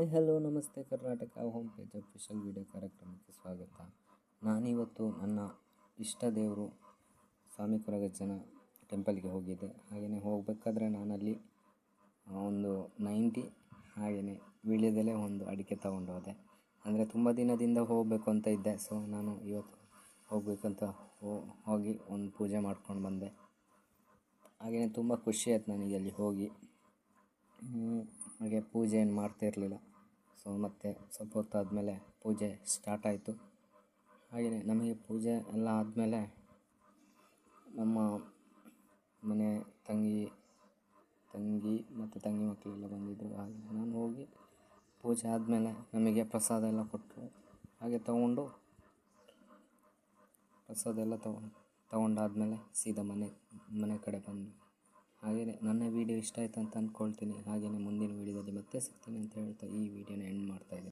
Hi, hello, ನಮಸ್ತೆ. Karnataka home page official video ಕಾರ್ಯಕ್ರಮಕ್ಕೆ ಸ್ವಾಗತ. ನಾನಿವತ್ತು ನನ್ನ ಇಷ್ಟ ದೇವರು ಸ್ವಾಮಿ ಕೊರಗಜ್ಜನ ಟೆಂಪಲ್ಗೆ ಹೋಗಿದ್ದೆ. ಹಾಗೆಯೇ ಹೋಗಬೇಕಾದ್ರೆ ನಾನಲ್ಲಿ ಒಂದು ನೈಂಟಿ ಹಾಗೆಯೇ ವೀಳ್ಯದೆಲೆ ಒಂದು ಅಡಿಕೆ ತಗೊಂಡು ಹೋದೆ ಅಂದರೆ ತುಂಬ ದಿನದಿಂದ ಹೋಗಬೇಕು ಅಂತ ಇದ್ದೆ. ಸೊ ನಾನು ಇವತ್ತು ಹೋಗಬೇಕಂತ ಹೋಗಿ ಒಂದು ಪೂಜೆ ಮಾಡ್ಕೊಂಡು ಬಂದೆ. ಹಾಗೆಯೇ ತುಂಬ ಖುಷಿ ಆಯ್ತು ನನಗೆ ಅಲ್ಲಿ ಹೋಗಿ. ಹಾಗೆ ಪೂಜೆ ಏನು ಮಾಡ್ತಾ ಇರಲಿಲ್ಲ. ಸೊ ಮತ್ತೆ ಸ್ವಲ್ಪ ಹೊತ್ತಾದಮೇಲೆ ಪೂಜೆ ಸ್ಟಾರ್ಟ್ ಆಯಿತು. ಹಾಗೆಯೇ ನಮಗೆ ಪೂಜೆ ಎಲ್ಲ ಆದಮೇಲೆ ನಮ್ಮ ಮನೆ ತಂಗಿ ತಂಗಿ ಮತ್ತು ತಂಗಿ ಮಕ್ಕಳೆಲ್ಲ ಬಂದಿದ್ದರು ಹಾಗೆ ನಾನು ಹೋಗಿ ಪೂಜೆ ಆದಮೇಲೆ ನಮಗೆ ಪ್ರಸಾದ ಎಲ್ಲ ಕೊಟ್ಟರು. ಹಾಗೆ ತಗೊಂಡು ಪ್ರಸಾದ ಎಲ್ಲ ತಗೊಂಡು, ತಗೊಂಡಾದಮೇಲೆ ಸೀದಾ ಮನೆ ಮನೆ ಕಡೆ ಬಂದು ಹಾಗೆಯೇ ನನ್ನ ವೀಡಿಯೋ ಇಷ್ಟ ಆಯಿತು ಅಂತ ಅಂದ್ಕೊಳ್ತೀನಿ ಹಾಗೆಯೇ ಮುಂದಿನ ವೀಡಿಯೋದಲ್ಲಿ ಮತ್ತೆ ಸಿಗ್ತೀನಿ ಅಂತ ಹೇಳ್ತಾ ಈ ವೀಡಿಯೋನ ಎಂಡ್ ಮಾಡ್ತಾಯಿದ್ದೀನಿ